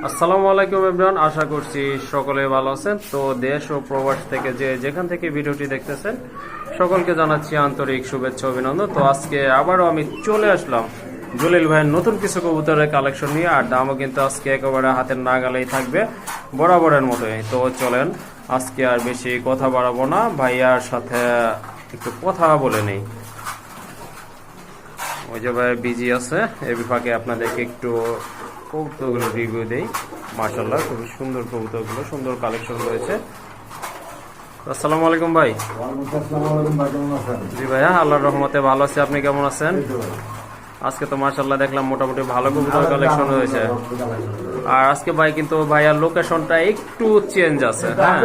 আসসালামু আলাইকুম এভরিওয়ান, আশা করছি সকলে ভালো আছেন। তো দেশ ও প্রবাস থেকে যে যেখান থেকে ভিডিওটি দেখতেছেন, সকলকে জানাচ্ছি আন্তরিক শুভেচ্ছা অভিনন্দন। তো আজকে আবারও আমি চলে আসলাম জলিল ভাইয়ের নতুন কিছু কবুতরের কালেকশন নিয়ে, আর দামও কিন্তু আজকে একেবারে হাতের নাগালেই থাকবে, বরাবরের মতোই। তো চলেন, আজকে আর বেশি কথা বাড়াবো না, ভাইয়ার সাথে একটু কথা বলে নেই। ওই যে ভাই বিজি আছে, এ বিভাগে আপনাদেরকে একটু কবুতরগুলো রিভিউ দেই। মার্শাল্লাহ খুবই সুন্দর কবুতরগুলো সুন্দর কালেকশন রয়েছে। আসসালামু আলাইকুম ভাই। জি ভাইয়া আল্লাহর রহমতে ভালো আছি। আপনি কেমন আছেন? আজকে তো মাশাল্লাহ দেখলাম মোটামুটি ভালো কবুতর কালেকশন হয়েছে। আর আজকে ভাই কিন্তু ভাইয়ার লোকেশনটা একটু চেঞ্জ আছে হ্যাঁ?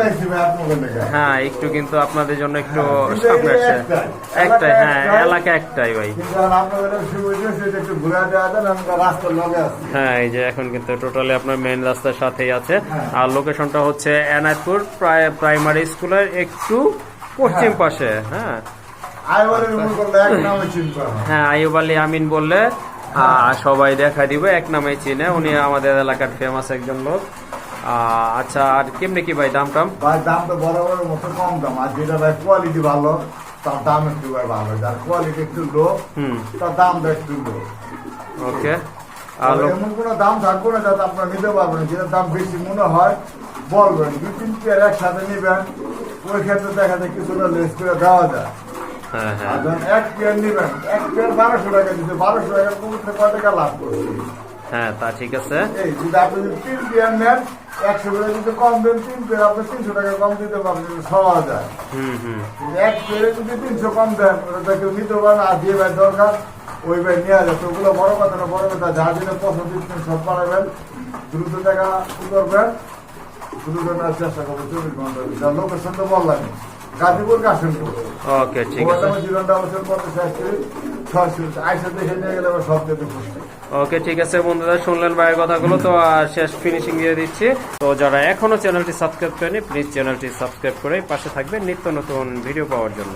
হ্যাঁ একটু কিন্তু আপনাদের জন্য একটু সামনে আসছে। একটাই হ্যাঁ এলাকা একটাই ভাই। হ্যাঁ এই যে এখন কিন্তু টোটালি আপনার মেন রাস্তার সাথেই আছে। আর লোকেশনটা হচ্ছে এনায়তপুর প্রায় প্রাইমারি স্কুলের একটু পশ্চিম পাশে হ্যাঁ? হ্যাঁ আলী আমিন বললে সবাই দেখা দিবে এক নামে চিনে। উনি আমাদের এলাকার ফেমাস একজন লোক। আচ্ছা আর কেমনি কি ভাই দাম টাম? ভাই দাম তো বরাবর মতো কম দাম। আর যেটা ভাই কোয়ালিটি ভালো তার দাম একটু ভাই ভালো। যার কোয়ালিটি একটু লো হুম। তার দামটা একটু লো ওকে। আর এমন কোনো দাম থাকবে না যাতে আপনারা নিতে পারবেন। যেটা দাম বেশি মনে হয় বলবেন। দুই তিন পেয়ার একসাথে নেবেন। ওই ক্ষেত্রে দেখা যায় কিছুটা লেস করে দেওয়া যায়। হ্যাঁ হ্যাঁ। আর এক পেয়ার নেবেন এক পেয়ার বারোশো টাকা দিতে বারোশো টাকার কমতে কয় টাকা লাভ করছি হ্যাঁ তা ঠিক আছে। এই যদি আপনি যদি তিন পেয়ার নেন একশো টাকা যদি কম দেন তিন পেয়ার আপনি তিনশো টাকা কম দিতে পারবেন ছ হাজার হুম হুম। এক পেয়ারে যদি তিনশো কম দেন ওটা কেউ নিতে পারেন আর যে ভাই দরকার ওই ভাই নেওয়া যাচ্ছে। ওগুলো বড় কথা না বড় কথা যা দিলে পছন্দ দিচ্ছেন সব পাঠাবেন দ্রুত টাকা করবেন দ্রুত চেষ্টা করবেন চব্বিশ ঘণ্টা। লোকেশন তো বললাম গাজীপুর কাশিমপুর ওকে ঠিক আছে। জীবনটা অবসর করতে খুশি ওকে ঠিক আছে বন্ধুরা শুনলেন ভাইয়ের কথাগুলো তো আর শেষ ফিনিশিং দিয়ে দিচ্ছি। তো যারা এখনও চ্যানেলটি সাবস্ক্রাইব করেনি প্লিজ চ্যানেলটি সাবস্ক্রাইব করে পাশে থাকবেন নিত্য নতুন ভিডিও পাওয়ার জন্য।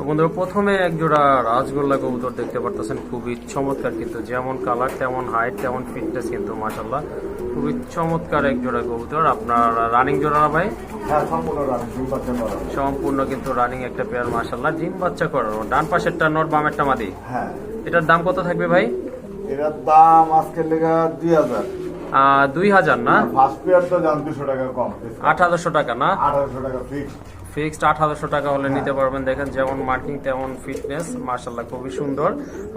তো বন্ধুরা প্রথমে এক জোড়া রাজগোল্লা কবুতর দেখতে পারতেছেন। খুবই চমৎকার কিন্তু যেমন কালার তেমন হাইট তেমন ফিটনেস কিন্তু মাসাল্লাহ খুবই চমৎকার এক জোড়া কবুতর। আপনার রানিং জোড়া না ভাই? হ্যাঁ সম্পূর্ণ কিন্তু রানিং একটা পেয়ার মাসাল্লাহ ডিম বাচ্চা করার। ডান পাশেরটা নর বামেরটা মাদি? হ্যাঁ। এটার দাম কত থাকবে ভাই? এটার দাম আজকের লেগে দুই হাজার। দুই হাজার না? ফার্স্ট পেয়ার তো দুশো টাকা কম। আঠারোশো টাকা না? আঠারোশো টাকা ফিক্স ফিক্সড আঠারোশো টাকা হলে নিতে পারবেন। দেখেন যেমন মার্কিং, তেমন ফিটনেস মার্শাল্লাহ খুবই সুন্দর।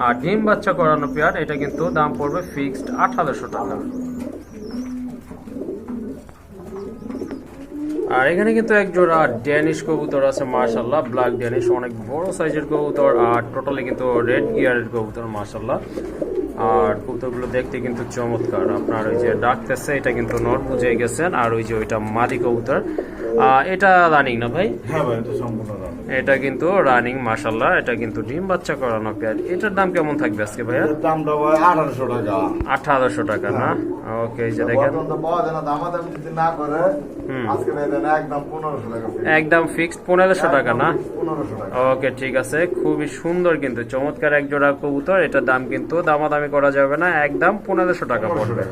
আর ডিম বাচ্চা করানো পেয়ার, এটা কিন্তু দাম পড়বে ফিক্সড আঠারোশো টাকা। আর এখানে কিন্তু এক জোড়া ড্যানিশ কবুতর আছে মার্শাল্লাহ ব্ল্যাক ড্যানিশ, অনেক বড় সাইজের কবুতর, আর টোটালি কিন্তু রেড গিয়ারের কবুতর মার্শাল্লাহ আর কবুতরগুলো দেখতে কিন্তু চমৎকার। আপনার ওই যে ডাকতেছে এটা কিন্তু নর বুঝে গেছেন আর ওই যে ওইটা মাদি কবুতর। এটা রানিং না ভাই? হ্যাঁ ভাই এটা সম্পূর্ণ এটা কিন্তু রানিং মাশাল্লাহ এটা কিন্তু ডিম বাচ্চা করানো পেয়ার এটার দাম কেমন থাকবে আজকে ভাইয়া? দামটা ভাই আঠারোশো টাকা। আঠারোশো টাকা না? ওকে এই যে দেখেন। ভাই একদম পনেরোশো টাকা একদম ফিক্সড পনেরোশো টাকা না? ওকে ঠিক আছে। খুবই সুন্দর কিন্তু চমৎকার এক জোড়া কবুতর। এটার দাম কিন্তু দামাদামি করা যাবে না একদম পনেরোশো টাকা পড়বে।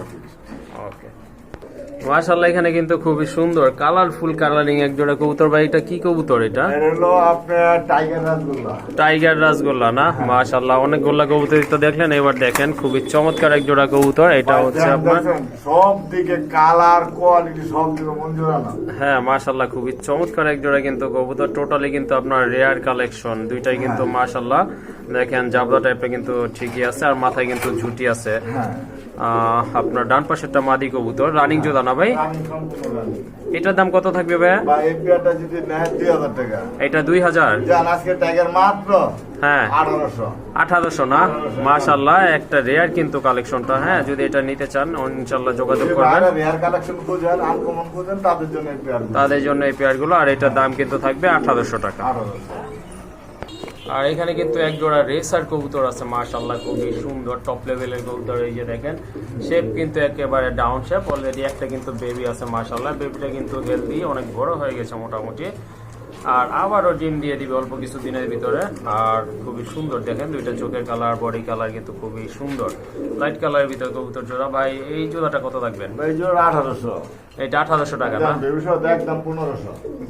ওকে এখানে কিন্তু খুবই সুন্দর কালারফুল কালারিং এক জোড়া কবুতর। ভাই এটা কি কবুতর এটা? হলো আপনার টাইগার রাসগোল্লা। টাইগার রাসগোল্লা না? মাশাল্লাহ অনেক গোল্লা কবুতর তো দেখলেন এবার দেখেন খুবই চমৎকার এক জোড়া কবুতর। এটা হচ্ছে আপনার সব দিকে কালার কোয়ালিটি সব দিকে মঞ্জুরা হ্যাঁ মাশাল্লাহ খুবই চমৎকার এক জোড়া কিন্তু কবুতর। টোটালি কিন্তু আপনার রেয়ার কালেকশন দুইটাই কিন্তু মাশাল্লাহ দেখেন জাবলা টাইপের কিন্তু ঠিকই আছে আর মাথায় কিন্তু ঝুটি আছে। হ্যাঁ। আপনার ডান পাশেরটা মাদি কবুতর রানিং জোদা না ভাই। এটার দাম কত থাকবে ভাই এটা দুই হাজার? জান আজকে টাইগার মাত্র হ্যাঁ। আঠারোশো। না? মাশাল্লাহ একটা রেয়ার কিন্তু কালেকশনটা হ্যাঁ যদি এটা নিতে চান ইনশাল্লাহ যোগাযোগ করবেন। তাদের জন্য এই পেয়ার তাদের জন্য এই পেয়ারগুলো আর এটার দাম কিন্তু থাকবে আঠারোশো টাকা। আর এখানে কিন্তু এক জোড়া রেসার কবুতর আছে মাশাল্লাহ খুবই সুন্দর টপ লেভেলের কবুতর এই যে দেখেন। শেপ কিন্তু একেবারে ডাউন শেপ অলরেডি একটা কিন্তু বেবি আছে মাশাল্লাহ বেবিটা কিন্তু হেলদি অনেক বড় হয়ে গেছে মোটামুটি। আর আবারও ডিম দিয়ে দিবে অল্প কিছু দিনের ভিতরে। আর খুবই সুন্দর দেখেন দুইটা চোখের কালার বডি কালার কিন্তু খুবই সুন্দর। লাইট কালারের ভিতরে কবুতর জোড়া। ভাই এই জোড়াটা কত জোড়া আঠারোশো। এটা আঠারোশো টাকা না?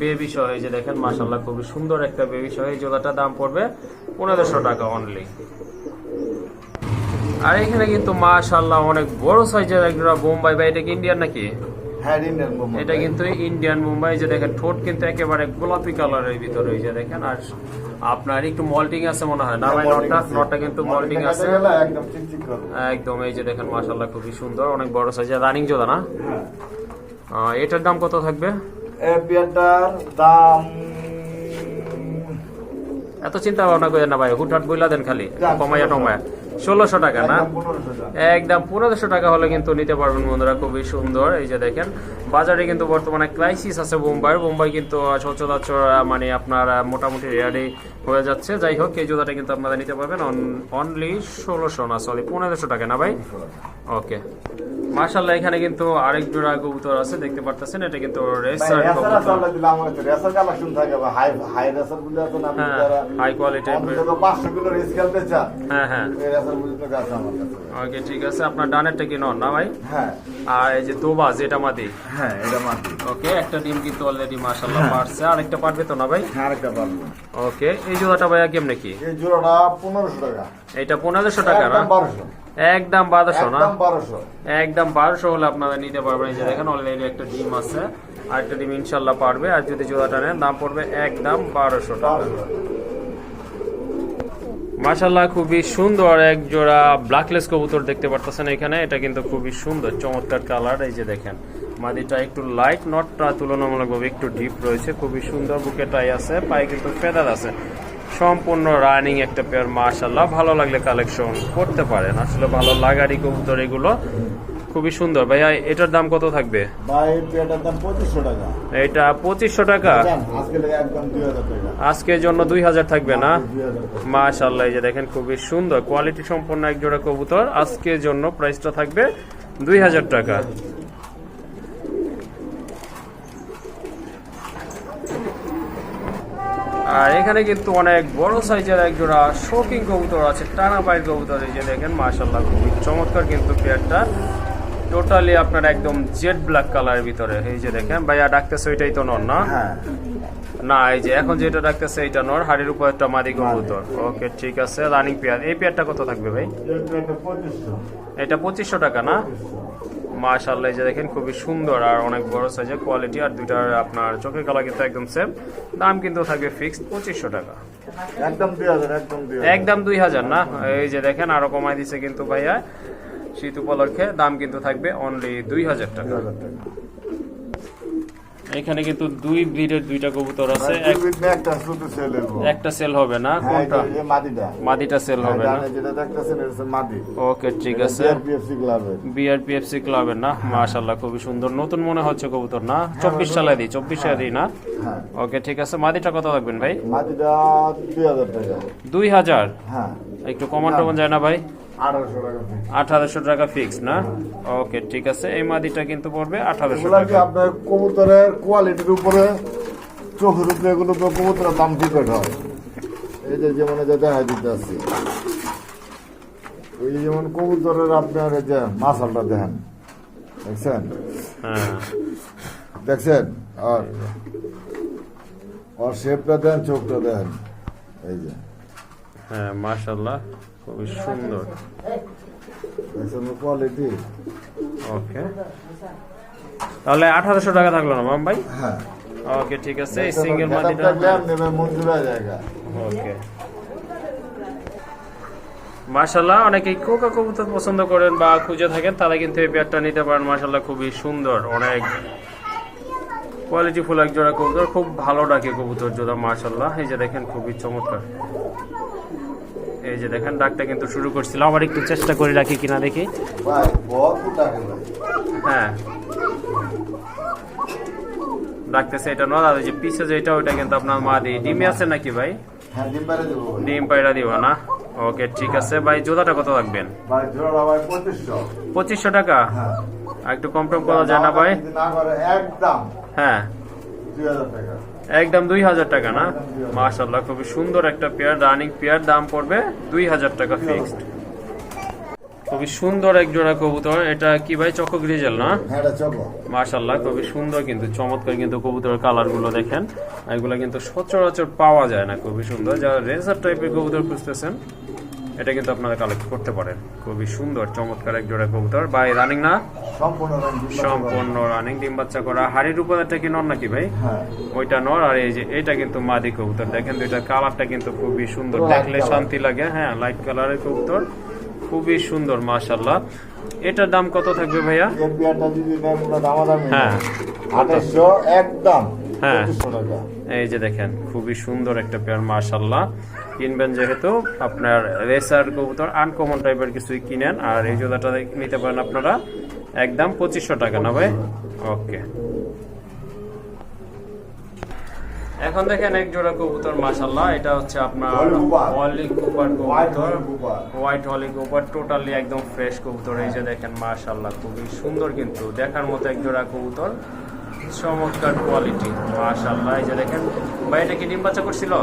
বেবি সহ এই যে দেখেন মাসাল্লাহ খুবই সুন্দর একটা বেবি সহ এই দাম পড়বে পনেরোশো টাকা অনলি আর এখানে কিন্তু মাশাল্লাহ অনেক বড় সাইজের একটা বোম্বাই। বা এটা কি ইন্ডিয়ান নাকি? হ্যাঁ ইন্ডিয়ান বোম্বাই এটা কিন্তু ইন্ডিয়ান মুম্বাই যে দেখেন ঠোঁট কিন্তু একেবারে গোলাপি কালারের ভিতরে যে দেখেন। আর আপনার একটু মল্টিং আছে মনে হয় না ভাই নটটা নটটা কিন্তু মল্টিং আছে। একদম চিকচিক একদম এই যে দেখেন মাশাল্লাহ খুবই সুন্দর অনেক বড় সাইজের রানিং জোড়া না? হ্যাঁ। এটার দাম কত থাকবে? দাম এত চিন্তা ভাবনা করেন না ভাই হুটহাট বইলা দেন খালি কমাইয়া টমায়া ষোলোশো টাকা না? একদম পনেরোশো টাকা। হলে কিন্তু নিতে পারবেন বন্ধুরা খুবই সুন্দর। এই যে দেখেন বাজারে কিন্তু বর্তমানে ক্রাইসিস আছে বোম্বাই। বোম্বাই কিন্তু সচরাচর মানে আপনার মোটামুটি রেয়ারি হয়ে যাচ্ছে। যাই হোক এই জুতাটা কিন্তু আপনারা নিতে পারবেন। অনলি ষোলোশো না সরি পনেরোশো টাকা না ভাই? ওকে মার্শাল্লাহ এখানে কিন্তু আরেক জোড়া কবুতর আছে দেখতে পারতেছেন এটা কিন্তু রেসার হাই আপনি হ্যাঁ হ্যাঁ ওকে ঠিক আছে আপনার ডানেরটা কি নন না ভাই? হ্যাঁ। আর এই যে দোবা যেটা মাদি। হ্যাঁ এটা মাটি ওকে একটা ডিম কিন্তু অলরেডি মাশাল্লাহ পারছে। আরেকটা পারবে তো না ভাই? হ্যাঁ আরেকটা পারব। ওকে এই জোড়াটা ভাইয়া কেমনে কি? এই জোড়াটা পনেরোশো টাকা। এটা পনেরোশো টাকা না? একদম বারোশো। একদম বারোশো না? একদম বারোশো। হলে আপনারা নিতে পারবেন। এই যে দেখেন অলরেডি একটা ডিম আছে। আর একটা ডিম ইনশাল্লাহ পারবে। আর যদি জোড়াটা নেন দাম পড়বে একদম বারোশো টাকা। মাশাল্লাহ খুবই সুন্দর এক জোড়া ব্ল্যাকলেস কবুতর দেখতে পারতেছেন এখানে। এটা কিন্তু খুবই সুন্দর, চমৎকার কালার এই যে দেখেন। মাদিটা একটু লাইট নটটা তুলনামূলকভাবে একটু ডিপ রয়েছে, খুবই সুন্দর, বুকে টাই আছে, পায়ে কিন্তু ফেদার আছে। সম্পূর্ণ রানিং একটা পেয়ার মাশাল্লাহ ভালো লাগলে কালেকশন করতে পারেন। আসলে ভালো লাগারই কবুতর এগুলো। খুবই সুন্দর। ভাইয়া এটার দাম কত থাকবে? দাম পঁচিশশো টাকা। এটা পঁচিশশো টাকা? আজকে একদম দুই হাজার টাকা। আজকের জন্য দুই হাজার থাকবে না? টাকা। এই যে দেখেন খুবই সুন্দর। কোয়ালিটি সম্পন্ন এক জোড়া কবুতর। আজকের জন্য প্রাইসটা থাকবে দুই হাজার টাকা। আর এখানে কিন্তু অনেক বড় সাইজের এক জোড়া শোকিং কবুতর আছে টানা পায়ের কবুতর। এই যে দেখেন মাশাল্লাহ খুবই চমৎকার কিন্তু পেয়ারটা। টোটালি আপনার একদম জেড ব্ল্যাক কালারের ভিতরে। এই যে দেখেন ভাইয়া ডাকতেছে ওইটাই তো নন না? হ্যাঁ। না এই যে এখন যেটা ডাকতেছে এটা নর হাড়ির উপর একটা মাদি কবুতর। ওকে ঠিক আছে রানিং পেয়ার এই পেয়ারটা কত থাকবে ভাই? এটা পঁচিশশো টাকা না? মাশাল্লাহ এই যে দেখেন খুবই সুন্দর আর অনেক বড় সাইজের কোয়ালিটি আর দুইটার আপনার চোখের কালার কিন্তু একদম সেম দাম কিন্তু থাকবে ফিক্সড পঁচিশশো টাকা। একদম দুই হাজার একদম দুই হাজার। একদম দুই হাজার না? এই যে দেখেন আরও কমাই দিছে কিন্তু ভাইয়া। শীত উপলক্ষে দাম কিন্তু থাকবে অনলি দুই হাজার টাকা। এখানে কিন্তু দুই ব্রিডের দুইটা কবুতর আছে। দুই বিঘা একটা সেল হবে না? হ্যাঁ, কোনটা? মাদিটা। সেল হ্যাঁ, হবে না? ডানে যেটা দেখতেছেন, এটা হচ্ছে মাদি। ওকে ঠিক আছে। বিআরপিএফসি ক্লাবের না? মাশাল্লাহ খুবই সুন্দর। নতুন মনে হচ্ছে কবুতর না? চব্বিশ সালে দিই চব্বিশ সালে দিই না? হ্যাঁ, ওকে ঠিক আছে। মাদিটা কত থাকবেন ভাই? দুই হাজার হ্যাঁ, একটু কমান টমান যায় না ভাই? আঠারোশো টাকা ফিক্স না? ওকে ঠিক আছে। এই মাদিটা কিন্তু পড়বে আঠারোশো টাকা। আপনার কবুতরের কোয়ালিটির উপরে চোখের উপরে এগুলো কবুতরের দাম ডিপেন্ড হয়? এই যে যেমন যে দেখা দিতে আসছি ওই যেমন কবুতরের আপনার এই যে মাসালটা দেখেন। দেখছেন? হ্যাঁ। দেখছেন? আর আর শেপটা দেন চোখটা দেন। এই যে। হ্যাঁ মাশাল্লাহ খুবই সুন্দর কোয়ালিটি ওকে তাহলে আঠারোশো টাকা থাকল না মাম ভাই? হ্যাঁ। ওকে ঠিক আছে। এই সিঙ্গেল ওকে মাশাল্লাহ অনেকেই কোকা কবুতর পছন্দ করেন বা খুঁজে থাকেন তারা কিন্তু এই পেয়ারটা নিতে পারেন। মাশাল্লাহ খুবই সুন্দর অনেক কোয়ালিটি ফুল এক জোড়া কবুতর খুব ভালো ডাকে কবুতর জোড়া মাশাল্লাহ এই যে দেখেন খুবই চমৎকার। এই যে দেখেন ডাকটা কিন্তু শুরু করছিল। আবার একটু চেষ্টা করে রাখি কিনা দেখি। হ্যাঁ। ডাকতেছে এটা নয় আর ওই যে পিছে যেটা ওইটা কিন্তু আপনার মা দি ডিমে আছে নাকি ভাই? হ্যাঁ ডিম দেবো পায়রা দিব না? ওকে ঠিক আছে। ভাই জোড়াটা কত রাখবেন পঁচিশশো। টাকা? হ্যাঁ। একটু কম টম করা যায় না ভাই? হ্যাঁ। দুই টাকা। একদম দুই হাজার টাকা না? মাশাল্লাহ খুবই সুন্দর একটা পেয়ার রানিং পেয়ার দাম পড়বে দুই হাজার টাকা ফিক্সড খুবই সুন্দর এক জোড়া কবুতর এটা কি ভাই চকো গ্রিজেল না? হ্যাঁ মাশাল্লাহ খুবই সুন্দর কিন্তু চমৎকার কিন্তু কবুতরের কালারগুলো দেখেন। এগুলো কিন্তু সচরাচর পাওয়া যায় না খুবই সুন্দর। যারা রেজার টাইপের কবুতর খুঁজতেছেন এটা কিন্তু আপনারা কালেক্ট করতে পারেন। খুবই সুন্দর চমৎকার এক জোড়া কবুতর। ভাই রানিং না? সম্পূর্ণ রানিং ডিম বাচ্চা করা। হাড়ির উপরটা কি নর নাকি ভাই? হ্যাঁ। ওইটা নর আর এই যে এটা কিন্তু মাদি কবুতর। দেখেন দুইটা কালারটা কিন্তু খুবই সুন্দর। দেখলে শান্তি লাগে। হ্যাঁ লাইট কালারের কবুতর। খুবই সুন্দর মাশাল্লাহ এটার দাম কত থাকবে ভাইয়া? হ্যাঁ। একদম। হ্যাঁ। এই যে দেখেন খুবই সুন্দর একটা পেয়ার মাশাল্লাহ কিনবেন যেহেতু আপনার রেসার কবুতর আনকমন টাইপের কিছুই কিনেন আর এই জোড়াটা নিতে পারেন আপনারা একদম পঁচিশশো টাকা না ভাই? ওকে। এখন দেখেন এক জোড়া কবুতর মাশাল্লাহ এটা হচ্ছে আপনার হলি কুপার কবুতর। হোয়াইট হলি কবুতর টোটালি একদম ফ্রেশ কবুতর এই যে দেখেন মাশাল্লাহ খুবই সুন্দর কিন্তু দেখার মতো এক জোড়া কবুতর চমৎকার কোয়ালিটি মাশাল্লাহ এই যে দেখেন ভাই এটা কি ডিম বাচ্চা করছিল?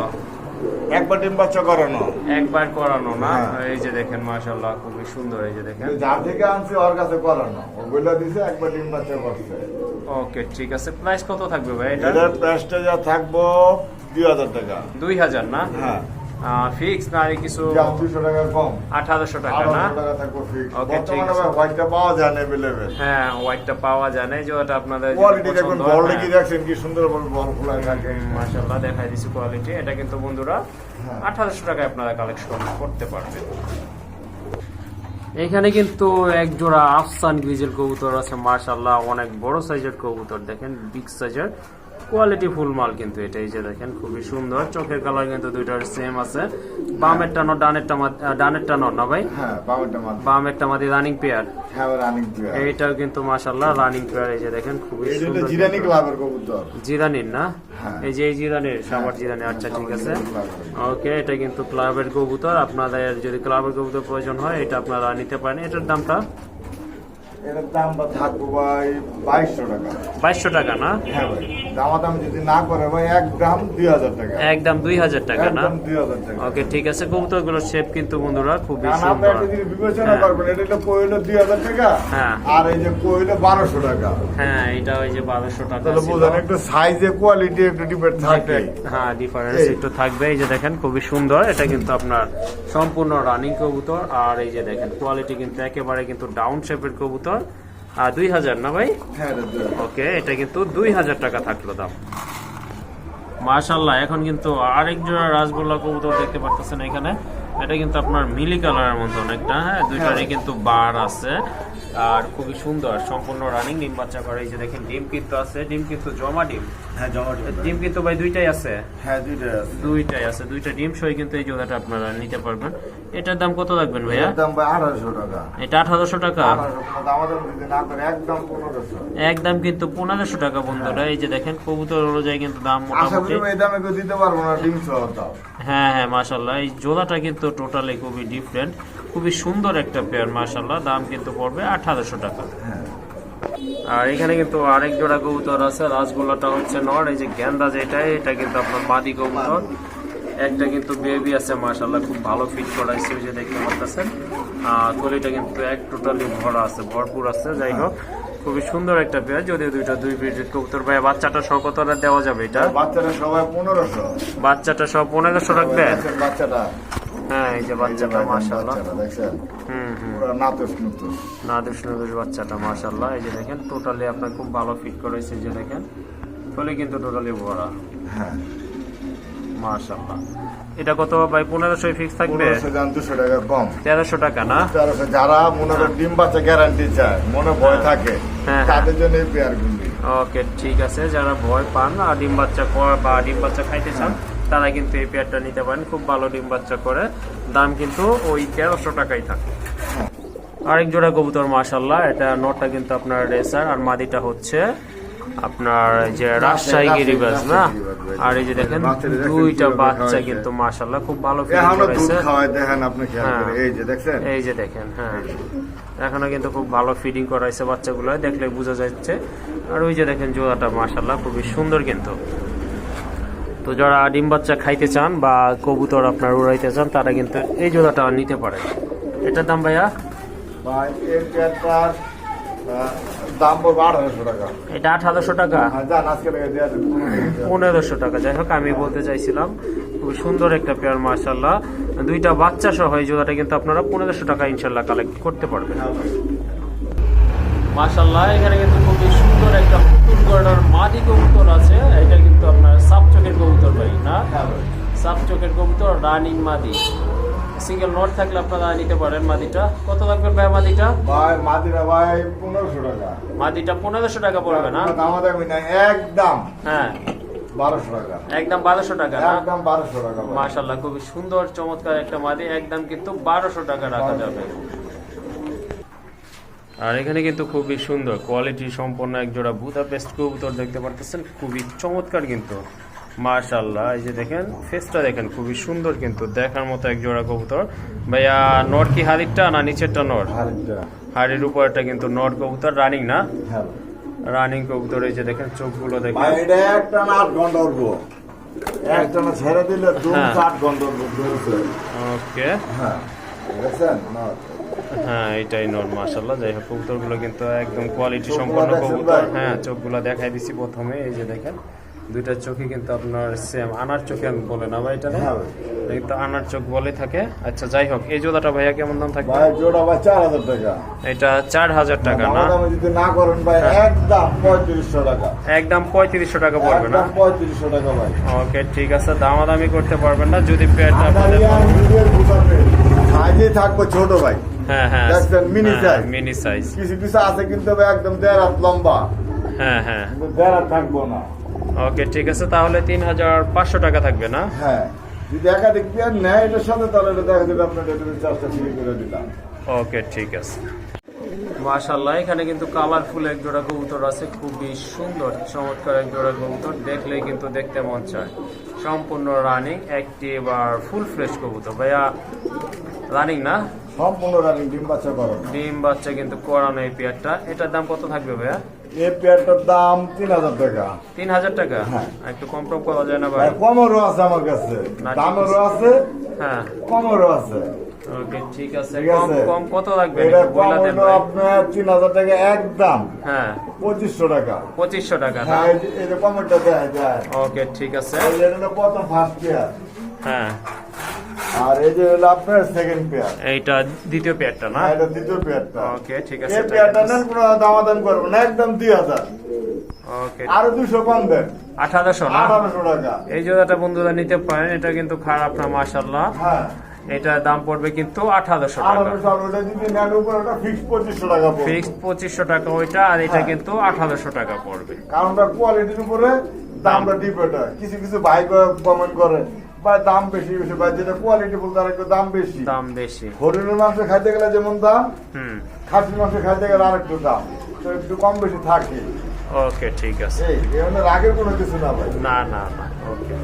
একবার ডিম বাচ্চা করানো? একবার করানো না? হ্যাঁ। এই যে দেখেন মাশাল্লাহ খুবই সুন্দর এই যে দেখেন। যার থেকে আনছি ওর কাছে করানো। ও বলে দিছে একবার ডিম বাচ্চা করছে। ওকে ঠিক আছে। প্রাইস কত থাকবে ভাই এটা? প্রাইসটা যা থাকব দুই হাজার টাকা। দুই হাজার না? হ্যাঁ। ফিক্স না আর কিছু টাকা কম আঠারোশো টাকা না? আঠারোশো টাকা থাকব ফিক্স Okay, ঠিক আছে। হোয়াইটটা পাওয়া যায় না অ্যাভেলেবেল হ্যাঁ হোয়াইটটা পাওয়া যায় না এই আপনাদের কোয়ালিটি দেখুন হয়, বল হ্যাঁ। কি দেখছেন কি সুন্দর বল বল খোলা থাকে। মাশাল্লাহ দেখাই দিচ্ছি কোয়ালিটি এটা কিন্তু বন্ধুরা হ্যাঁ। আঠারোশো টাকায় আপনারা কালেকশন করতে পারবেন। এখানে কিন্তু এক জোড়া আফসান গ্রিজেল কবুতর আছে মার্শাল্লাহ অনেক বড় সাইজের কবুতর দেখেন বিগ সাইজের কোয়ালিটি ফুল মাল কিন্তু এটা এই যে দেখেন খুবই সুন্দর চোখের কালার কিন্তু দুইটার সেম আছে। বামের টানো ডানের টামা ডানের টানো না ভাই? হ্যাঁ বামের টামাদি রানিং পেয়ার হ্যাঁ এইটাও কিন্তু মাশাল্লাহ রানিং পেয়ার এই যে দেখেন খুবই সুন্দর জিরানি না। এই যে এই জিরানির সাবার জিরানি আচ্ছা ঠিক আছে। ওকে এটা কিন্তু ক্লাবের কবুতর। আপনাদের যদি ক্লাবের কবুতর প্রয়োজন হয় এটা আপনারা নিতে পারেন। এটার দামটা? এটার দাম থাকব ভাই বাইশশো টাকা। বাইশশো টাকা না? হ্যাঁ ভাই। দামাদাম যদি না করে ভাই এক গ্রাম দুই হাজার টাকা। একদম দুই হাজার টাকা না? দুই হাজার টাকা। ওকে ঠিক আছে কবুতরগুলোর শেপ কিন্তু বন্ধুরা খুবই সুন্দর। বিবেচনা হ্যাঁ। করবেন এটা হলো কইলো দুই হাজার টাকা হ্যাঁ। আর এই যে কইলো বারোশো টাকা। হ্যাঁ এটা ওই যে বারোশো টাকা তাহলে বুঝলেন একটু সাইজে কোয়ালিটি একটু ডিপেন্ড থাকে। হ্যাঁ ডিফারেন্স। একটু থাকবে। এই যে দেখেন খুবই সুন্দর। এটা কিন্তু আপনার সম্পূর্ণ রানিং কবুতর। আর এই যে দেখেন কোয়ালিটি কিন্তু একেবারে কিন্তু ডাউন শেপের কবুতর। দুই হাজার না ভাই? হ্যাঁ এটা দুই হাজার। ওকে এটা কিন্তু দুই হাজার টাকা থাকল দাম। মাশাল্লাহ এখন কিন্তু আরেক জোড়া রাসগোল্লা কবুতর দেখতে পাচ্ছেন এখানে। এটা কিন্তু আপনার মিলি কালারের মতো অনেকটা হ্যাঁ? দুইটারই কিন্তু বার আছে। আর খুবই সুন্দর সম্পূর্ণ রানিং ডিম বাচ্চা করে। এই যে দেখেন ডিম কিন্তু আছে। ডিম কিন্তু জমা ডিম। হ্যাঁ জমা ডিম। ডিম কিন্তু ভাই দুইটাই আছে? হ্যাঁ দুইটাই আছে। দুইটাই আছে। দুইটা ডিম সহ কিন্তু এই জোড়াটা আপনারা নিতে পারবেন। এটার দাম কত রাখবেন ভাইয়া? দাম ভাই আঠারোশো টাকা। এটা আঠারোশো টাকা? একদম পনেরোশো। একদম কিন্তু পনেরোশো টাকা বন্ধুরা এই যে দেখেন কবুতর অনুযায়ী কিন্তু দাম মোটামুটি দামে কেউ দিতে পারব না ডিম সহ হ্যাঁ হ্যাঁ মাশাল্লাহ এই জোড়াটা কিন্তু টোটালি খুবই ডিফারেন্ট খুবই সুন্দর একটা পেয়ার মাশাল্লাহ দাম কিন্তু পড়বে আঠারোশো টাকা। হ্যাঁ। আর এখানে কিন্তু আরেক জোড়া কবুতর আছে রাসগোল্লাটা হচ্ছে নর এই যে গেন্দা যেটা এটা কিন্তু আপনার মাদি কবুতর। একটা কিন্তু বেবি আছে মাশাল্লাহ খুব ভালো ফিট করাইছে ওই যে দেখতে পাচ্ছেন। আর গলিটা কিন্তু এক টোটালি ভরা আছে ভরপুর আছে যাই হোক খুবই সুন্দর একটা পেয়ার যদিও দুইটা দুই ব্রিডের কবুতর। ভাই বাচ্চাটা সহ কতটা দেওয়া যাবে এটা? বাচ্চাটা সবাই পনেরোশো। বাচ্চাটা সব পনেরোশো রাখবে? বাচ্চাটা। হ্যাঁ এই যে বাচ্চাটা মাশাল্লাহ বাচ্চাটা হুম হুম। নাদুস নাদুস। এই যে দেখেন টোটালি আপনার খুব ভালো ফিট করেছে এই যে দেখেন ফলে কিন্তু টোটালি ভরা। হ্যাঁ। এটা কত ভাই? পনেরোশো ফিক্স থাকবে? দুশো টাকা কম। তেরোশো টাকা না? তেরোশো যারা মনে ডিম বাচ্চা গ্যারান্টি চায় মনে ভয় থাকে হ্যাঁ, তাদের জন্য এই পেয়ার ওকে ঠিক আছে যারা ভয় পান আর ডিম বাচ্চা কর- বা ডিম বাচ্চা খাইতে চান তারা কিন্তু এই পেয়ারটা নিতে পারেন খুব ভালো ডিম বাচ্চা করে। দাম কিন্তু ওই তেরোশো টাকাই থাকে। আরেক জোড়া কবুতর মাশাল্লাহ এটা নটটা কিন্তু আপনার রেসার আর মাদিটা হচ্ছে আপনার যে রাজশাহী গিরিবাজ না? আর এই যে দেখেন দুইটা বাচ্চা কিন্তু মাশাল্লাহ খুব ভালো হ্যাঁ। এই যে দেখেন হ্যাঁ। এখনও কিন্তু খুব ভালো ফিডিং করাইছে বাচ্চাগুলো দেখলে বোঝা যাচ্ছে। আর ওই যে দেখেন জোড়াটা মাশাল্লাহ খুবই সুন্দর কিন্তু। তো যারা ডিম বাচ্চা খাইতে চান বা কবুতর আপনার উড়াইতে চান তারা কিন্তু এই জোড়াটা নিতে পারে। এটার দাম ভাইয়া? ভাই আহ, পনেরোশো টাকা। মার্শাল্লাহ ইনশাল্লাহ কালেক্ট করতে পারবেন। ভাই। এখানে কিন্তু খুবই সুন্দর একটা পুতুল গড়ার আছে। এটা কিন্তু আপনার সাপ চোখের কবুতর ভাই, না? সাপ চোখের কবুতর, রানিং মাদি। সিঙ্গেল নট থাকলে আপনারা নিতে পারেন মাদিটা। কত লাগবে ভাই মাদিটা? ভাই মাদিরা ভাই পনেরোশো টাকা। মাদিটা পনেরোশো টাকা পড়বে না? দামা দামি নাই একদম। হ্যাঁ। বারোশো টাকা। একদম বারোশো টাকা না? একদম বারোশো টাকা মাশাল্লাহ খুবই সুন্দর চমৎকার একটা মাদি। একদম কিন্তু বারোশো টাকা রাখা যাবে। আর এখানে কিন্তু খুবই সুন্দর কোয়ালিটি সম্পন্ন এক জোড়া বুদাপেস্ট কবুতর দেখতে পারতেছেন। খুবই চমৎকার কিন্তু। মাশাল্লাহ এই যে দেখেন ফেসটা দেখেন খুবই সুন্দর কিন্তু দেখার মতো এক জোড়া কবুতর। ভাইয়া নর কি হাড়িরটা না নিচেরটা নর। হাড়ির উপরটা কিন্তু নর কবুতর রানিং না? হ্যাঁ। রানিং কবুতর এই যে দেখেন চোখগুলো ভাই দেখেন এটা একটা না আট ঘণ্টা উঠবো একটা না ছেড়ে দিলে দু হ্যাঁ। আট ঘণ্টা উঠবো ধরেছে। ওকে। হ্যাঁ হ্যাঁ এটাই নর মাশাল্লাহ যাই হোক কবুতরগুলো কিন্তু একদম কোয়ালিটি সম্পন্ন কবুতর? হ্যাঁ চোখগুলো দেখাই দিছি প্রথমে এই যে দেখেন। দুইটা চোখই কিন্তু আপনার সেম আনার চোখে আমি বলে না ভাই এটা না? হ্যাঁ কিন্তু আনার চোখ বলে থাকে। আচ্ছা যাই হোক এই জোড়াটা ভাইয়া কেমন দাম থাকবে? ভাই জোড়া ভাই চার হাজার টাকা। এটা চার হাজার টাকা না? দামাদামি যদি না করেন ভাই হ্যাঁ। একদম পঁয়ত্রিশশো টাকা। একদম পঁয়ত্রিশশো টাকা পড়বে না? একদম পঁয়ত্রিশশো টাকা ভাই। ওকে ঠিক আছে। দাম দামাদামি করতে পারবেন না। যদি পেটটা আপনাদের সাইজে থাকবে ছোট ভাই। হ্যাঁ হ্যাঁ। mini size। মিনি সাইজ কিছু কিছু আছে কিন্তু ভাই একদম দেড় হাত লম্বা। হ্যাঁ হ্যাঁ। দেড় হাত থাকব না। ওকে ঠিক আছে তাহলে তিন হাজার পাঁচশো টাকা থাকবে না? হ্যাঁ যদি একাধিক পেয়ার নেয় এটার সাথে তাহলে এটা দেখা যাবে আপনার ডেলিভারি চার্জটা ফ্রি করে দিলাম। ওকে ঠিক আছে। মাশাল্লাহ এখানে কিন্তু কালারফুল এক জোড়া কবুতর আছে খুবই সুন্দর চমৎকার এক জোড়া কবুতর দেখলেই কিন্তু দেখতে মন চায়। সম্পূর্ণ রানিং অ্যাক্টিভ আর ফুল ফ্রেশ কবুতর। ভাইয়া রানিং না? সম্পূর্ণ রানিং ডিম বাচ্চা করেন ডিম বাচ্চা কিন্তু করানো এই পেয়ারটা। এটার দাম কত থাকবে ভাইয়া? এই পেয়ারটার দাম তিন হাজার টাকা। তিন হাজার টাকা? হ্যাঁ। একটু কম টম করা যায় না ভাই। কমেরও আছে আমার কাছে। দামেরও আছে। হ্যাঁ। কমেরও আছে। ওকে ঠিক আছে। কম কম কত লাগবে? এটা কম দেন ভাই। আপনার তিন হাজার টাকা একদম হ্যাঁ। পঁচিশশো টাকা। পঁচিশশো টাকা না হ্যাঁ এই যে- এই যে যায় ওকে ঠিক আছে। এটা প্রথম ফার্স্ট হ্যাঁ। আর এই যে হলো আপনার সেকেন্ড পেয়ার এইটা দ্বিতীয় পেয়ারটা না? এটা দ্বিতীয় পেয়ারটা ওকে ঠিক আছে এই পেয়ারটা নেন কোনো দামাদাম করব না একদম দুই হাজার। ওকে আরও কম দেন। আট হাজারশো না? আঠারোশো টাকা। এই জোড়াটা বন্ধুরা নিতে পারেন এটা কিন্তু খারাপ না মাশাল্লাহ হ্যাঁ। এটার দাম পড়বে কিন্তু টাকা। আঠারোশো ফিক্স পঁচিশশো টাকা পঁচিশশো টাকা ওইটা আর এটা হ্যাঁ। কিন্তু আঠারোশো টাকা পড়বে। কারণ কোয়ালিটির উপরে দামটা ডিপেন্ড হয়। কিছু কিছু ভাই কমেন্ট করে বা দাম বেশি বেশি বা যেটা কোয়ালিটি একটু দাম বেশি। দাম বেশি। হরিণের মাংস খাইতে গেলে যেমন দাম খাসির মাংস খাইতে গেলে আর একটু দাম। তো একটু কম বেশি থাকে। ওকে ঠিক আছে। রাগের কোনো কিছু না ভাই। না না না ওকে।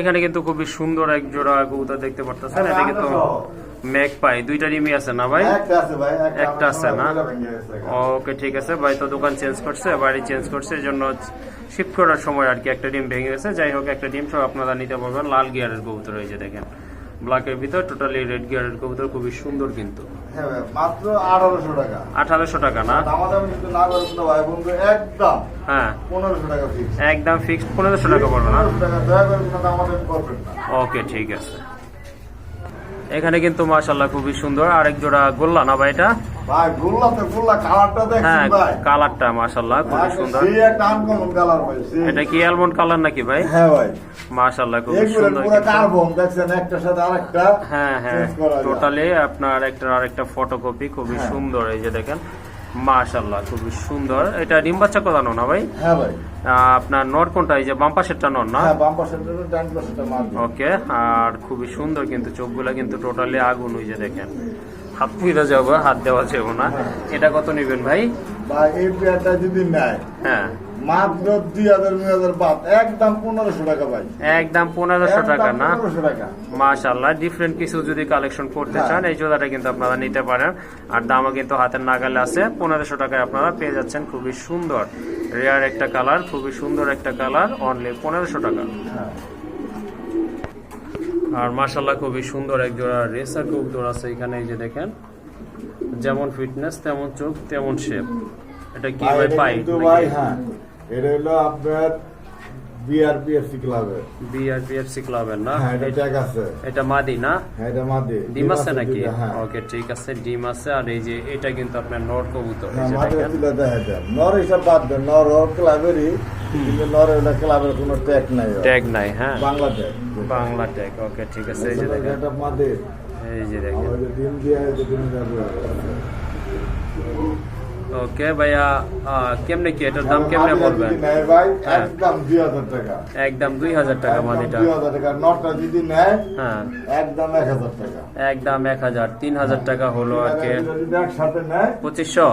এখানে কিন্তু খুবই সুন্দর এক জোড়া কবুতর দেখতে পারতেছেন। এটা কিন্তু ম্যাক পাই দুইটা রিমি আছে না ভাই? একটা আছে না? ওকে ঠিক আছে। ভাই তো দোকান চেঞ্জ করছে বাড়ি চেঞ্জ করছে এই জন্য শিফট করার সময় আর কি একটা ডিম ভেঙে গেছে। যাই হোক একটা ডিম সব আপনারা নিতে পারবেন। লাল গিয়ারের কবুতর যে দেখেন ব্ল্যাকের ভিতর টোটালি রেড গিয়ারের কবুতর খুবই সুন্দর কিন্তু। মাত্র আঠারোশো টাকা। আঠারোশো টাকা না? দামাদামি কিন্তু না করেন তো ভাই বন্ধু একদম হ্যাঁ। পনেরোশো টাকা ফিক্স একদম ফিক্সড পনেরোশো টাকা পড়বে না? পনেরোশো টাকা দয়া করে কোনো দামাদামি করবেন না। ওকে ঠিক আছে। এখানে কিন্তু মাশাল্লাহ খুবই সুন্দর। আরেক জোড়া গোল্লা না ভাই এটা? ভাই গোল্লা তো গোল্লা কালারটা হ্যাঁ দেখছেন ভাই? কালারটা সুন্দর। সেই একটা আনকমন কালার ভাই এটা কি অ্যালমন্ড কালার নাকি ভাই? হ্যাঁ ভাই। সুন্দর পুরো কার্বন দেখছেন? একটার সাথে আরেকটা হ্যাঁ হ্যাঁ। টোটালি আপনার একটা আরেকটা ফটোকপি খুবই হ্যাঁ। সুন্দর এই যে দেখেন। মাশাল্লাহ খুবই সুন্দর। এটা ডিম বাচ্চা করানো না ভাই? হ্যাঁ ভাই। আপনার নর কোনটা? এই যে বাম পাশেরটা নর না? হ্যাঁ বাম পাশের ডান পাশেরটা মারবে ওকে আর খুবই সুন্দর কিন্তু চোখগুলা কিন্তু টোটালি আগুন ওই যে দেখেন। হাত পুইরা যাব হাত দেওয়া যাব না। এটা কত নেবেন ভাই? বা এই পেয়ারটা যদি নেয় হ্যাঁ। মাত্র দুই হাজার দুই হাজার বাদ। একদম পনেরোশো টাকা ভাই। একদম পনেরোশো টাকা না? মাশাল্লাহ ডিফারেন্ট কিছু যদি কালেকশন করতে হ্যাঁ। চান এই জোড়াটা কিন্তু আপনারা নিতে পারেন। আর দামও কিন্তু হাতের নাগালে আছে। পনেরোশো টাকায় আপনারা পেয়ে যাচ্ছেন। খুবই সুন্দর রেয়ার একটা কালার খুবই সুন্দর একটা কালার অনলি পনেরোশো টাকা। হ্যাঁ। আর মাসাল্লাহ খুবই সুন্দর এক জোড়া রেসার কবুতর আছে এখানে এই যে দেখেন। যেমন ফিটনেস তেমন চোখ তেমন শেপ এটা কি ভাই, পাই? হ্যাঁ। এটা হলো আপনার বিআরপিএফসি ক্লাবের বিআরপিএফসি ক্লাবের না? হ্যাঁ এটা ট্যাগ আছে। এটা মাদি না? হ্যাঁ এটা মাদি। ডিম আছে নাকি? হ্যাঁ। ওকে ঠিক আছে ডিম আছে। আর এই যে এটা কিন্তু আপনার নর কবুতর। এই যে দেখেন। নর হিসাব বাদ দেন নর ওর ক্লাবেরই কিন্তু নর ওটা ক্লাবের কোনো ট্যাগ নাই ট্যাগ নাই হ্যাঁ। Bangla tag Bangla tag okay ঠিক আছে এই যে দেখেন। এটা মাদি। এই যে দেখেন। ডিম দিয়ে ডিম যাবে ওকে ভাইয়া কেমনে কি এটার দাম কেমনে বলবেন ভাই হ্যাঁ। একদম দুই হাজার টাকা। একদম দুই হাজার টাকা হাজার টাকা। নটটা যদি নেয় হ্যাঁ। একদম এক হাজার টাকা। একদম এক হাজার তিন হাজার টাকা হলো আর কি। যদি একসাথে নেয় পঁচিশশো?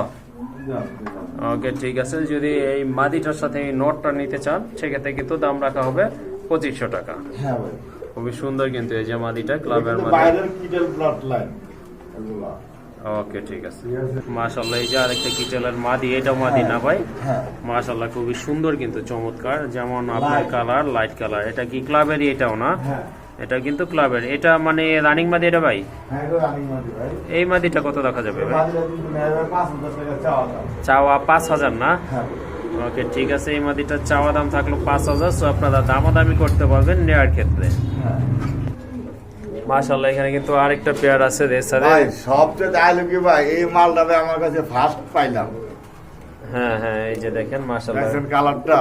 ওকে ঠিক আছে। যদি এই মাদিটার সাথে এই নোটটা নিতে চান সেক্ষেত্রে কিন্তু দাম রাখা হবে পঁচিশশো টাকা। হ্যাঁ ভাই। খুবই সুন্দর কিন্তু এই যে মাদিটা ক্লাবের মাদি ওকে ঠিক আছে। মাশাল্লাহ এই যে আরেকটা কিটেলের মাদি এটা মাদি না ভাই? হ্যাঁ। মাশাল্লাহ খুবই সুন্দর কিন্তু চমৎকার। যেমন আপনার কালার লাইট কালার এটা কি ক্লাবেরই এটাও না? হ্যাঁ। এটা কিন্তু ক্লাবের এটা মানে রানিং মাদি এটা ভাই? হ্যাঁ ভাই। এই মাদিটা কত দেখা যাবে ভাই? চাওয়া পাঁচ হাজার না? ওকে ঠিক আছে এই মাদিটার চাওয়া দাম থাকল পাঁচ হাজার সো আপনারা দামাদামি করতে পারবেন নেওয়ার ক্ষেত্রে। হ্যাঁ মাশাল্লাহ এখানে কিন্তু আরেকটা পেয়ার আছে রেসারে ভাই সবচেয়ে চাইলো কি ভাই এই মালটা আমার কাছে ফার্স্ট পাইলাম। হ্যাঁ হ্যাঁ এই যে দেখেন মাশাল্লাহ দেখছেন কালারটা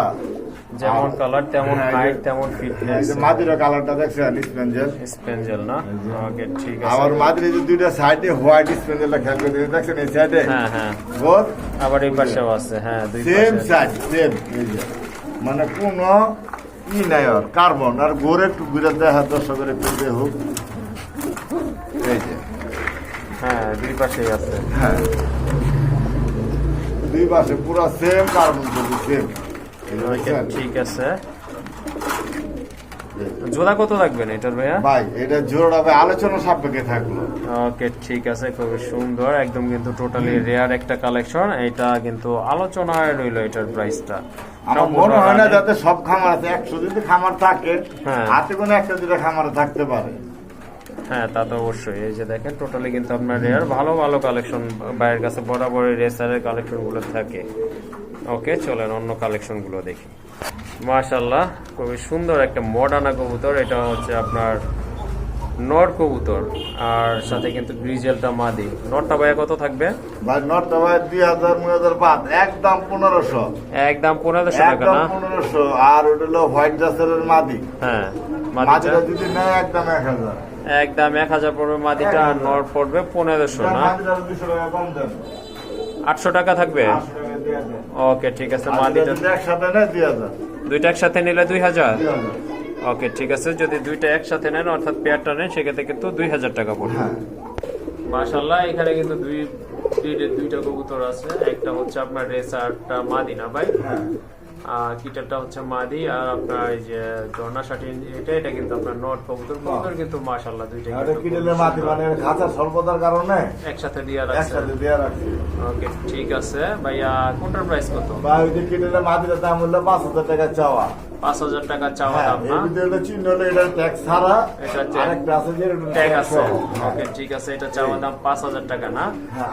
যেমন কালার তেমন হ্যাঁ, হাইট তেমন এই ফিটনেস যে মাদিরা কালারটা দেখছেন স্পেঞ্জেল স্পেঞ্জেল না? ওকে ঠিক আছে। মাদিরা যে দুইটা সাইডে হোয়াইট স্পেঞ্জেলটা খেয়াল করে দেখেন, দেখছেন এই সাইডে হ্যাঁ হ্যাঁ। বোধ? আবার এই পাশেও আছে হ্যাঁ দুই সেম সাইড সেম এই যে। মানে কোন ই নাই আর কার্বন আর গোর একটু ঘুরে দেখা দর্শকের একটু হোক। এই যে। হ্যাঁ দুই পাশেই আছে। হ্যাঁ। দুই পাশে পুরো সেম কার্বন ছবি সেম ঠিক আছে। জোড়া কত রাখবেন এটার ভাইয়া? ভাই এটা জোড়া ভাই আলোচনা সাপেক্ষে থাকল। ওকে ঠিক আছে খুবই সুন্দর। একদম কিন্তু টোটালি রেয়ার একটা কালেকশন এটা কিন্তু আলোচনায় রইল এটার প্রাইসটা আমার মনে হয় না যাতে সব খামার আছে একশো যদি খামার থাকে হ্যাঁ। হাতে কোনো একটা দুটো খামারে থাকতে পারে। হ্যাঁ তা তো অবশ্যই। এই যে দেখেন টোটালি কিন্তু আপনার রেয়ার ভালো ভালো কালেকশন বাইরের কাছে বরাবরই রেসারের কালেকশনগুলো থাকে। ওকে চলেন অন্য কালেকশনগুলো দেখি। মাশাল্লাহ খুবই সুন্দর একটা মডার্না কবুতর। এটা হচ্ছে আপনার নর কবুতর আর সাথে কিন্তু গ্রিজেলটা মাদি। নরটা ভাইয়া কত থাকবে? ভাই নটটা ভাই দুই হাজার দুই হাজার বাদ। একদম পনেরোশো। একদম পনেরোশো টাকা না? পনেরোশো। আর ওটা হলো হোয়াইট জাসের মাদি। হ্যাঁ মাদিটা? যদি নেয় একদম এক হাজার। একদম এক হাজার পড়বে মাদিটা আর নর পড়বে পনেরোশো না? মাদিটা দুশো টাকা কম দেন। আটশো টাকা থাকবে? ওকে ঠিক আছে মাদিটা একসাথে নেয় দুই হাজার। দুইটা একসাথে নিলে দুই হাজার। ওকে ঠিক আছে যদি দুইটা একসাথে নেন অর্থাৎ পেয়ারটা নেন সেক্ষেত্রে কিন্তু দুই হাজার টাকা পড়বে। হ্যাঁ। মাশাল্লাহ এখানে কিন্তু দুই দুইটা কবুতর আছে। একটা হচ্ছে আপনার রেসারটা মাদি না ভাই? হ্যাঁ। আর কিটারটা হচ্ছে মাদি আর আপনার এই যে ঝর্ণা এটা এটা কিন্তু আপনার নট কবুতর। কবুতর কিন্তু মাশাল্লাহ দুইটা মাটি মানে খাঁচা স্বল্পতার কারণে একসাথে দিয়ে রাখছে। একসাথে দেওয়া রাখছি। ওকে ঠিক আছে। ভাইয়া কোনটার প্রাইস কত? ভাই ওই যে কিনেলে মাটির দাম হলো পাঁচ হাজার টাকা চাওয়া। পাঁচ হাজার টাকা চাওয়া হ্যাঁ দাম না? ভিতরে চিহ্ন হলো এটা ট্যাক্স ছাড়া এটা আরেকটা আছে যে ট্যাগ আছে। হ্যাঁ। ওকে ঠিক আছে এটা চাওয়া দাম পাঁচ হাজার টাকা না?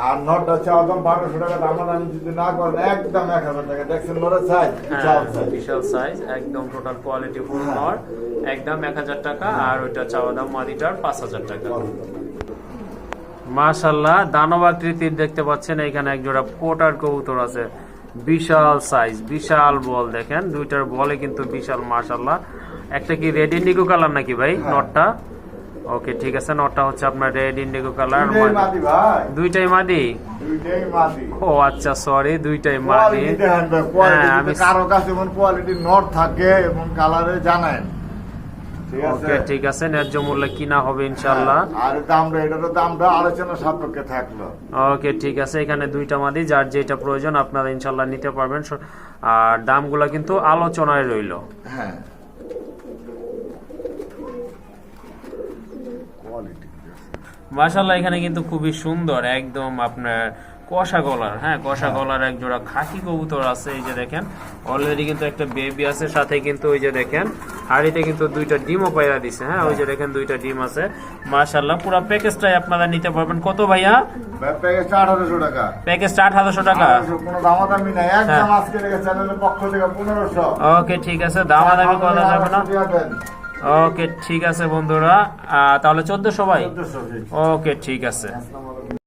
আর নটটা চাওয়া দাম বারোশো টাকা দাম আমি যদি না করেন একদম এক হাজার টাকা। দেখছেন নরের সাইজ হ্যাঁ বিশাল সাইজ একদম টোটাল কোয়ালিটি ফুল নর একদম এক হাজার টাকা আর ওইটা চাওয়া দাম মাদিটার পাঁচ হাজার টাকা। মাশাল্লাহ দানব আকৃতির দেখতে পাচ্ছেন এখানে এক জোড়া পোটার কবুতর আছে। বিশাল সাইজ বিশাল বল দেখেন। দুইটার বলে কিন্তু বিশাল মার্শাল্লাহ একটা কি রেড ইন্ডিগো কালার নাকি ভাই? হ্যাঁ। নটটা ওকে ঠিক আছে নটটা হচ্ছে আপনার রেড ইন্ডিগো কালার দুইটাই মাদি। ও আচ্ছা সরি দুইটাই মাদি। হ্যাঁ, আমি- কারও কাছে কোয়ালিটি নট থাকে এবং কালারে আছে ওকে ঠিক আছে ন্যায্য মূল্যে কিনা হবে ইনশাল্লাহ আর দামটা এটার দামটা আলোচনা সাপেক্ষে থাকল। ওকে ঠিক আছে এখানে দুইটা মাদি যার যেটা প্রয়োজন আপনারা ইনশাল্লাহ নিতে পারবেন। আর দামগুলা কিন্তু আলোচনায় রইল। হ্যাঁ। কোয়ালিটি মাশাল্লাহ এখানে কিন্তু খুবই সুন্দর একদম আপনার কষা গলার হ্যাঁ কষা গলার এক জোড়া খাকি কবুতর আছে এই যে দেখেন। অলরেডি কিন্তু একটা বেবি আছে সাথে কিন্তু ওই যে দেখেন হাড়িতে কিন্তু দুইটা ডিমও পাইরা দিছে হ্যাঁ ওই যে দেখেন দুইটা ডিম আছে। মাশাল্লাহ পুরো প্যাকেজটাই আপনারা নিতে পারবেন। কত ভাইয়া? প্যাকেজটা আঠারোশো টাকা। প্যাকেজটা টাকা। কোনো দামাদামি নাই। একদম হ্যাঁ। আজকে চ্যানেলের পক্ষ থেকে পনেরোশো। ওকে ঠিক আছে দামাদামি করা যাবে না। ওকে ঠিক আছে বন্ধুরা। তাহলে চোদ্দশো ভাই? ওকে ঠিক আছে।